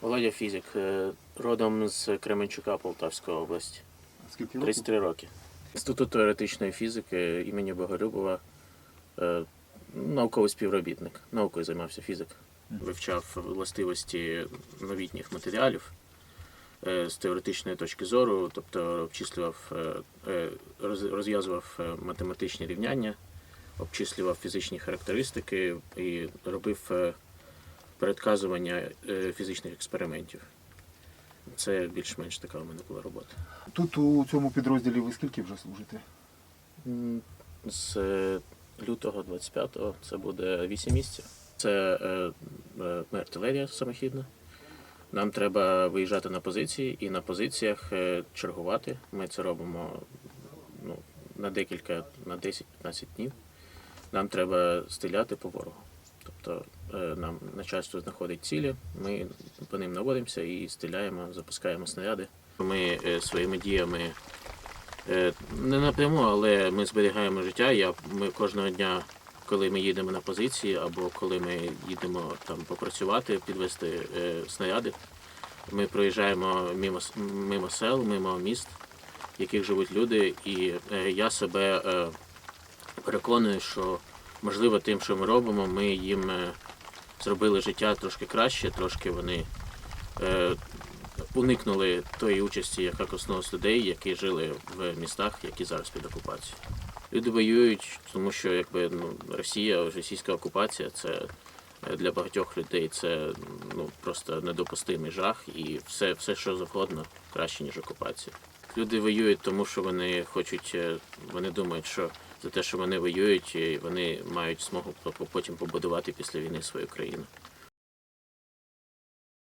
Володя фізик, е, родом з Кременчука Полтавської області. Скільки років? 33 роки. Інститут теоретичної фізики імені Боголюбова, е, науковий співробітник, наукою займався фізик. Вивчав властивості новітніх матеріалів е, з теоретичної точки зору, тобто обчислював, роз- розв'язував математичні рівняння, обчислював фізичні характеристики і робив е, передказування е, фізичних експериментів. Це більш-менш така у мене була робота. Тут у цьому підрозділі ви скільки вже служите? З е, лютого 25-го це буде 8 місяців. Це артилерія самохідна. Нам треба виїжджати на позиції і на позиціях чергувати. Ми це робимо ну, на декілька, на 10-15 днів. Нам треба стріляти по ворогу. Тобто е, нам начальство знаходить цілі, ми по ним наводимося і стріляємо, запускаємо снаряди. Ми е, своїми діями Е, Не напряму, але ми зберігаємо життя. Я, ми кожного дня, коли ми їдемо на позиції, або коли ми їдемо там попрацювати, підвести снаряди, ми проїжджаємо мимо, мимо сел, мимо міст, в яких живуть люди, і я себе переконую, що можливо тим, що ми робимо, ми їм е, зробили життя трошки краще, трошки вони е, уникнули тої участі, яка коснулась людей, які жили в містах, які зараз під окупацією. Люди воюють, тому що якби ну Росія, російська окупація це для багатьох людей це ну просто недопустимий жах, і все, все, що завгодно, краще ніж окупація. Люди воюють, тому що вони хочуть, е, вони думають, що за те, що вони воюють, вони мають змогу по- потім побудувати після війни свою країну.